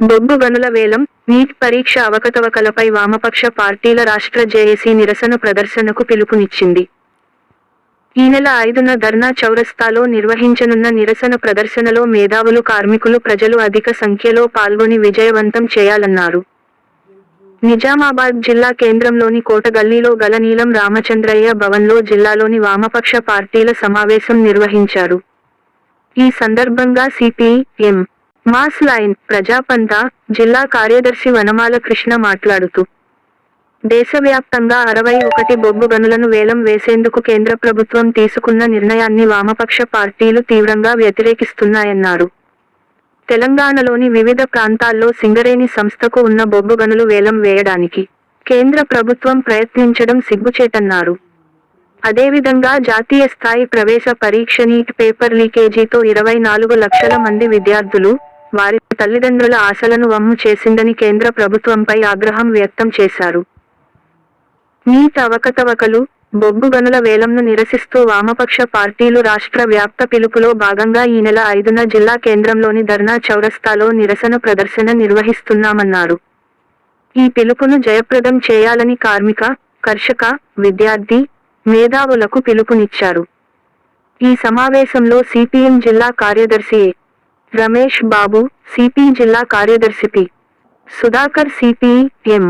బొగ్గు గనుల వేలం నీట్ పరీక్ష అవకతవకలపై వామపక్ష పార్టీల రాష్ట్ర జేఏసీ నిరసన ప్రదర్శనకు పిలుపునిచ్చింది. ఈ నెల ఐదున ధర్నా చౌరస్తాలో నిర్వహించనున్న నిరసన ప్రదర్శనలో మేధావులు కార్మికులు ప్రజలు అధిక సంఖ్యలో పాల్గొని విజయవంతం చేయాలన్నారు. నిజామాబాద్ జిల్లా కేంద్రంలోని కోటగల్లీలో గల నీలం రామచంద్రయ్య భవన్లో జిల్లాలోని వామపక్ష పార్టీల సమావేశం నిర్వహించారు. ఈ సందర్భంగా సిపిఎం మాస్ లైన్ ప్రజాపంత జిల్లా కార్యదర్శి వనమాల కృష్ణ మాట్లాడుతూ దేశవ్యాప్తంగా అరవై ఒకటి బొగ్గు గనులను వేలం వేసేందుకు కేంద్ర ప్రభుత్వం తీసుకున్న నిర్ణయాన్ని వామపక్ష పార్టీలు తీవ్రంగా వ్యతిరేకిస్తున్నాయన్నారు. తెలంగాణలోని వివిధ ప్రాంతాల్లో సింగరేణి సంస్థకు ఉన్న బొగ్గు గనులు వేలం వేయడానికి కేంద్ర ప్రభుత్వం ప్రయత్నించడం సిగ్గుచేటన్నారు. అదేవిధంగా జాతీయ స్థాయి ప్రవేశ పరీక్ష నీట్ పేపర్ లీకేజీతో ఇరవై నాలుగు లక్షల మంది విద్యార్థులు వారి తల్లిదండ్రుల ఆశలను వమ్ము చేసిందని కేంద్ర ప్రభుత్వంపై ఆగ్రహం వ్యక్తం చేశారు నీట్ అవకతవకలు బొగ్గు గనుల వేలంను నిరసిస్తూ వామపక్ష పార్టీలు రాష్ట్ర వ్యాప్త పిలుపులో భాగంగా ఈ నెల ఐదున జిల్లా కేంద్రంలోని ధర్నా చౌరస్తాలో నిరసన ప్రదర్శన నిర్వహిస్తున్నామన్నారు ఈ పిలుపును జయప్రదం చేయాలని కార్మిక కర్షక విద్యార్థి మేధావులకు పిలుపునిచ్చారు ఈ సమావేశంలో సిపిఎం జిల్లా కార్యదర్శి ఏ. రమేష్ బాబు సిపి జిల్లా కార్యదర్శి P. Sudhakar CPM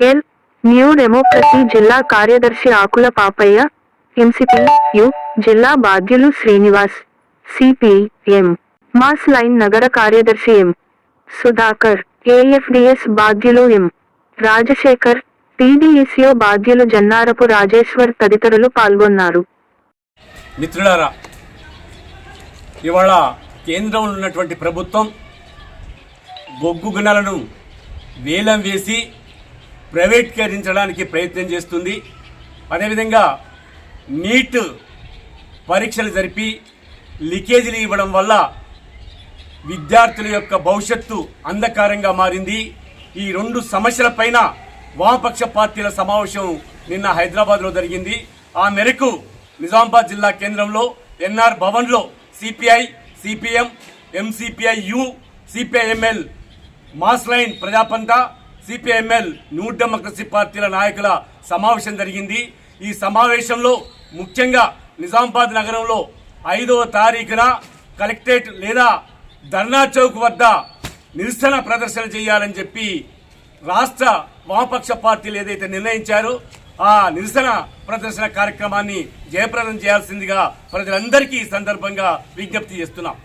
L. New democracy జిల్లా కార్యదర్శి ఆకుల పాపయ్య ఎంసిపి యు. జిల్లా బాధ్యులు శ్రీనివాస్ సిపిఎం మాస్ లైన్ నగర కార్యదర్శి ఎం. సుధాకర్ ఏఎఫ్డిఎస్ బాధ్యులు ఎం. రాజశేఖర్ టీడీఎస్యో బాధ్యులు జన్నారపు రాజేశ్వర్ తదితరులు పాల్గొన్నారు. మిత్రులారా ఇవాళ కేంద్రంలో ఉన్నటువంటి ప్రభుత్వం బొగ్గు గుణాలను వేలం వేసి ప్రైవేటీకరించడానికి ప్రయత్నం చేస్తుంది. అదేవిధంగా నీట్ పరీక్షలు జరిపి లీకేజీలు ఇవ్వడం వల్ల విద్యార్థుల యొక్క భవిష్యత్తు అంధకారంగా మారింది. ఈ రెండు సమస్యలపైన వామపక్ష పార్టీల సమావేశం నిన్న హైదరాబాద్లో జరిగింది. ఆ మేరకు నిజామాబాద్ జిల్లా కేంద్రంలో ఎన్ఆర్ భవన్లో CPI CPM MCPIU CPIML mass line Prajapantha CPIML new democracy పార్టీల నాయకుల సమావేశం జరిగింది. ఈ సమావేశంలో ముఖ్యంగా నిజామాబాద్ నగరంలో ఐదవ తారీఖున కలెక్టరేట్ లేదా ధర్నా చౌక్ వద్ద నిరసన ప్రదర్శన చేయాలని చెప్పి రాష్ట్ర వామపక్ష పార్టీలు ఏదైతే నిర్ణయించారో ఆ నిరసన ప్రదర్శన కార్యక్రమాన్ని జయప్రదం చేయాల్సిందిగా ప్రజలందరికీ ఈ సందర్భంగా విజ్ఞప్తి చేస్తున్నాం.